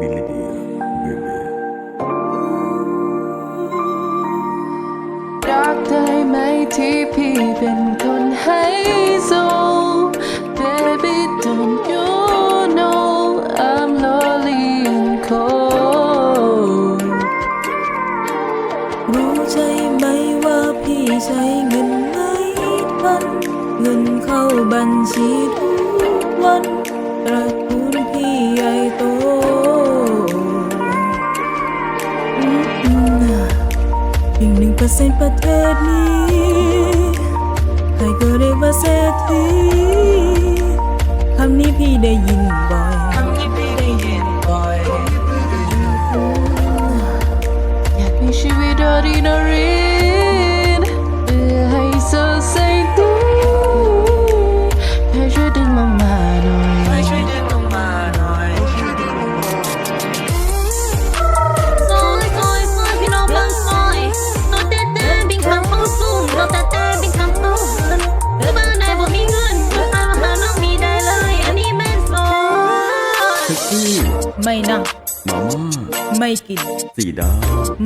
Biliniyor bebe. Dark day my TP been con hazel baby don't you know I'm lonely and cold รู้ใจไหมว่าพี่ใช้เงินไม่ทันเงินเข้าบัญชีทุกวันรัก sin patet ni นั่ง มาม่าไม่กิน สี่ดาว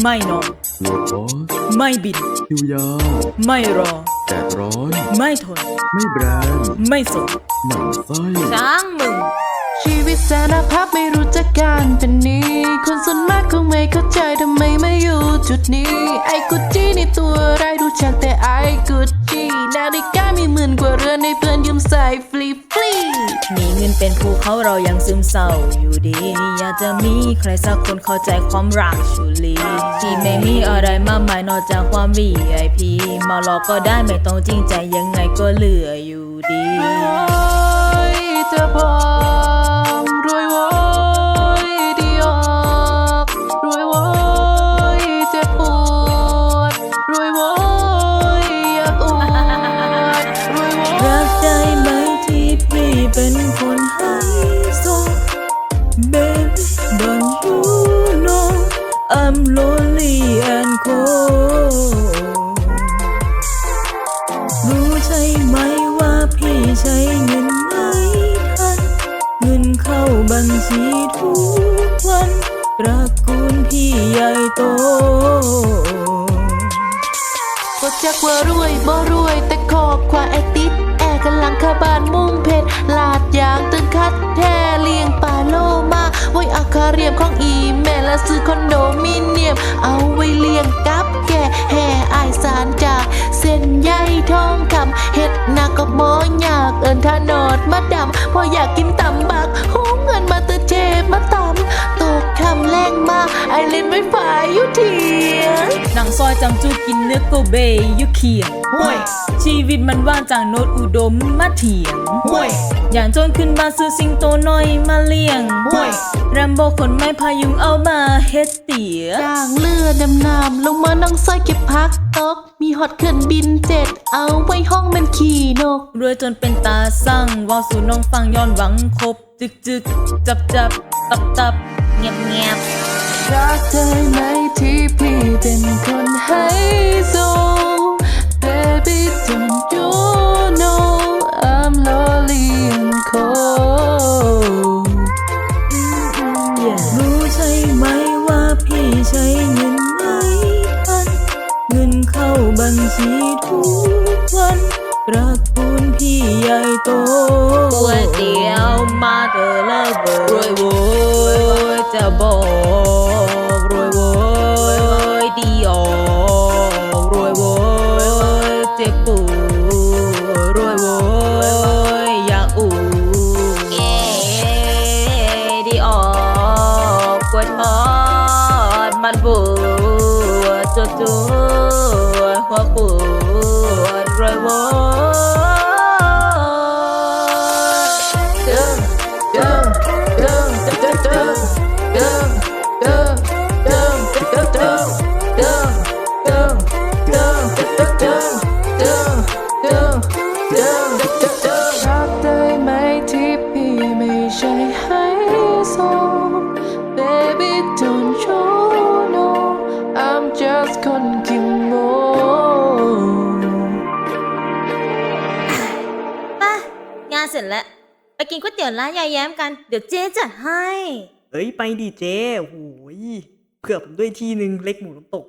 ไม่นอนโลคอสไม่บิน คิวยาวไม่รอ แดดร้อน ไม่ทน ไม่แบรนด์ไม่สนหมั่นไส้ช้างมึง ชีวิตแสนภาพไม่รู้จักการเป็นนี้ คนส่วนมากคงไม่เข้าใจทำไมไม่อยู่จุดนี้ ไอ้กุจจี้ในตัวอะไรดูชักแต่ไอ้กุจจี้นาฬิกามีหมื่นกว่าเรือนในเพื่อนยืมใส่ฟรีฟรี มีเงินเป็นภูเขาเรายังซึมเศร้าอยู่ดี อยากจะมีใครสักคนเข้าใจความรักชุลีที่ไม่มีอะไรมากมายนอกจากความ VIP มาหลอกก็ได้ไม่ต้องจริงใจยังไงก็เหลืออยู่ดี รู้ใช่ไหมว่าพี่ใช้เงินไม่ทัน เงินเข้าบัญชีทุกวันตระกูลพี่ใหญ่โตก็จักว่ารวยบ่รวยแต่ขอบควาไอติดแอร์กันหลังคาบานมุ่งเพชรลาดยางตึงคัดแท้เลี้ยงปลาโลมาไว้อาคาเรียมของอีม และซื้อคอนโดมิเนียม เอาไว้เลี้ยงกับแก่แห่อายสารจากเส้นใยทองคำเฮ็ดนาก็บ่อยากเอินทานอดมาดำพออยากกินตำบักหูเงินมาตอเชมาตำตกคำแรงมาไอเล่นไวไฟอยู่ที หนังซอยจำจูกินเนื้อโกเบยยุเขียงห่วย ชีวิตมันว่างจากโนดอุดมมาเถียงห่วย อย่างจนขึ้นมาซื้อสิงโตน้อยมาเลี้ยงห่วยแรมโบขนไม้พายุงเอามาเฮ็ดเตี๋ยจ้างเรือดำน้ำลงมานั่งซอยเก็บพักตก มีฮอตเครื่องบินเจ็ดเอาไว้ห้องมันขี่นกรวยจนเป็นตาสั่งเว่าสู่น้องฟังย้อนหวังครบจึกจึกจับจับตับตับเงียบเงียบ รักได้ไหมที่พี่เป็นคนให้โซ Baby don't you know I'm lonely and cold รู้ใช่ไหมว่าพี่ใช้เงินไม่ทันเงินเข้าบัญชีทุกวันตระกูลพี่ใหญ่โตก๋วยเตี๋ยวมาเธอเลยเบอร์รวยโวยจะบอกรวย โวยดีออกรวยโวยเจ็บปวดรวยโวยอยากอูเย้ดีออกกวยทอดมันปวดจวดจวดหัวปวดรวยโวย dum, dum, dum, dum, dum, dum, dum. รักได้ไหมที่พี่ไม่ใช่ไฮโซ Baby don't you know I'm just คนกินโมไปงานเสร็จแล้ว ไปกินก๋วยเตี๋ยวร้านยายแย้มกัน เดี๋ยวเจ๊จัดให้ เอ้ย ไปดิเจโอ้ยเผื่อผมด้วยที่หนึ่งเล็กหมูน้ำตก